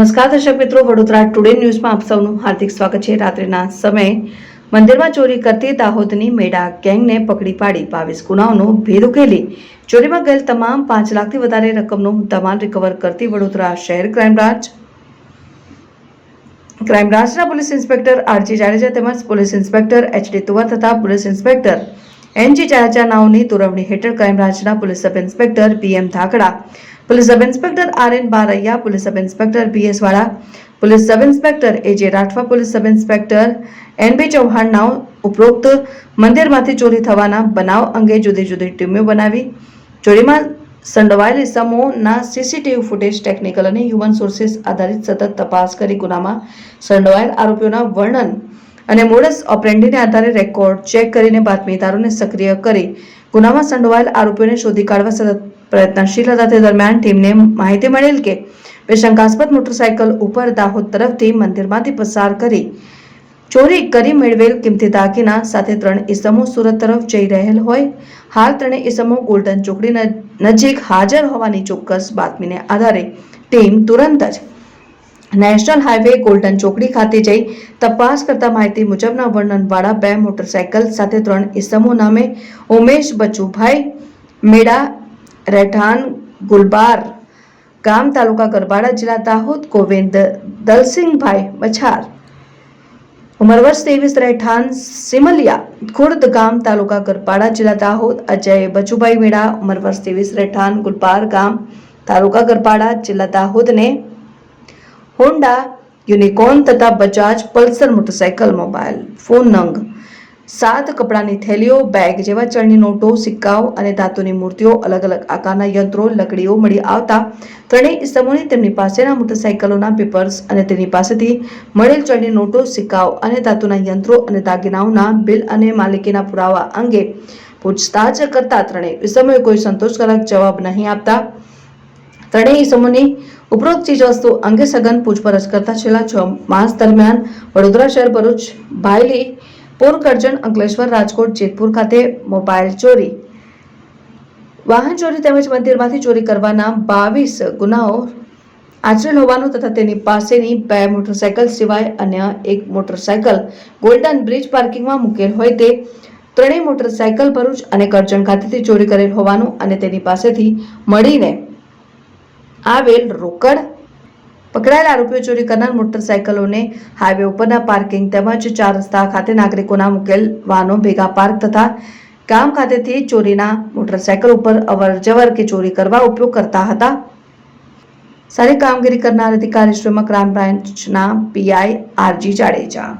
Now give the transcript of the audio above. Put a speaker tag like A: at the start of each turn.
A: નમસ્કાર, દર્શક મિત્રો. વડોદરા ટુડે ન્યૂઝમાં આપ સૌનું હાર્દિક સ્વાગત છે. રાત્રિના સમયે મંદિરમાં ચોરી કરતી દાહોદની મેડા ગેંગને પકડી પાડી બાવીસ ગુનાઓનો ભેદ ઉકેલી. ચોરીમાં ગયેલ તમામ પાંચ લાખથી વધારે રકમનો મુદ્દામાલ રિકવર કરતી વડોદરા શહેર crime branch crime police inspector RG Jadeja તેમજ પોલીસ ઇન્સ્પેક્ટર એચડી તુવર તથા પોલીસ ઇન્સ્પેક્ટર એનજી જાડેજા નાઓની તોરવણી હેઠળ કાયમરાજના police sub inspector PM Dhakda, police sub inspector R N Baraiya, police sub inspector BS Vala police sub inspector A J Rathva, police sub inspector N B Chauhan નાઓ ઉપરોક્ત મંદિરમાંથી ચોરી થવાના બનાવ અંગે જુદી જુદી ટીમો બનાવી, ચોરીમાં સંડોવાયેલ ઇસમોના સીસીટીવી ફૂટેજ, ટેકનિકલ અને હ્યુમન સોર્સિસ આધારિત સતત તપાસ કરી ગુનામાં સંડોવાયેલ આરોપીઓના વર્ણન અને મોડસ ઓપરેન્ડીને આધારે રેકોર્ડ ચેક કરીને બાતમીદારોને સક્રિય કરી ગુનામાં સંડોવાયેલ આરોપીઓને શોધી કાઢવા સતત પ્રયત્નશીલ હતા. તે દરમિયાન ટીમને માહિતી મળેલ કે બે શંકાસ્પદ મોટરસાયકલ ઉપર દાહોદ તરફથી મંદિરમાંથી પસાર કરી ચોરી કરી મેળવેલ કિંમતી દાગીના સાથે ત્રણ ઇસમો સુરત તરફ જઈ રહેલ હોય. હાલ ત્રણેય ઇસમો ગોલ્ડન ચોકડી નજીક હાજર હોવાની ચોક્કસ બાતમીને આધારે ટીમ તુરંત જ નેશનલ હાઈવે ગોલ્ડન ચોકડી ખાતે જઈ તપાસ કરતા માહિતી મુજબના વર્ણનવાળા બે મોટરસાયકલ સાથે ત્રણ ઇસમો નામે ઉમેશ બચુભાઈ મેડા રહેઠાણ ગુલબાર ગામ તાલુકા ગરબાડા જિલ્લા દાહોદ ગોવિંદ દલસિંહભાઈ મછાર ઉંમર વર્ષ ત્રેવીસ રહેઠાણ સિમલિયા ખુર્દ ગામ તાલુકા ગરબાડા જિલ્લા દાહોદ અજય બચુભાઈ મેળા ઉંમર વર્ષ ત્રેવીસ રહેઠાણ ગુલપાર ગામ તાલુકા ગરબાડા જિલ્લા દાહોદને હોન્ડા યુનિકોર્ન તથા Bajaj Pulsar motorcycle mobile phone નંગ. સાત કપડાની થેલીઓ, બેગ જેવા ચણની નોટો, સિક્કાઓ અને ધાતુની મૂર્તિઓ અલગ અલગ આકારના યંત્રો, લકડીઓ મળી આવતા ત્રણેય ઇસમોને તેમની પાસેના મોટરસાયકલોના પેપર્સ અને તેની પાસેથી મળેલ ચણની નોટો, સિક્કાઓ અને ધાતુના યંત્રો અને દાગીનાઓના બિલ અને માલિકીના પુરાવા અંગે પૂછતાછ કરતા ત્રણેય ઇસમોએ કોઈ સંતોષકારક જવાબ નહીં આપતા ત્રણેય ઇસમોની ઉપરોક્ત ચીજવસ્તુ અંગે સઘન પૂછપરછ કરતા છેલ્લા છ માસ દરમિયાન વડોદરા શહેર ભરૂચ ભાયલી પોર કરજણ અંકલેશ્વર, રાજકોટ, જેતપુર ખાતે મોબાઈલ ચોરી. વાહન ચોરી તેમજ મંદિરમાંથી ચોરી કરવાના બાવીસ ગુનાઓ આચરેલ હોવાનું તથા તેની પાસેની બે મોટરસાયકલ સિવાય અન્ય એક મોટરસાયકલ ગોલ્ડન બ્રિજ પાર્કિંગમાં મૂકેલ હોય તે ત્રણેય મોટરસાયકલ ભરૂચ અને કરજણ ખાતેથી ચોરી કરેલ હોવાનું અને તેની પાસેથી મળીને આવેલ રોકડ. પકડાયેલા આરોપીઓ ચોરી કરનાર મોટરસાયકલોને હાઈવે ઉપરના પાર્કિંગ તેમજ ચાર રસ્તા ખાતે નાગરિકોના મુકેલ વાહનો ભેગા પાર્ક તથા ગામ ખાતેથી ચોરીના મોટરસાયકલ ઉપર અવર જવર કે ચોરી કરવા ઉપયોગ કરતા હતા. સારી કામગીરી કરનાર અધિકારી શ્રીમાં ક્રાઇમ બ્રાન્ચના પીઆઈ આરજી જાડેજા.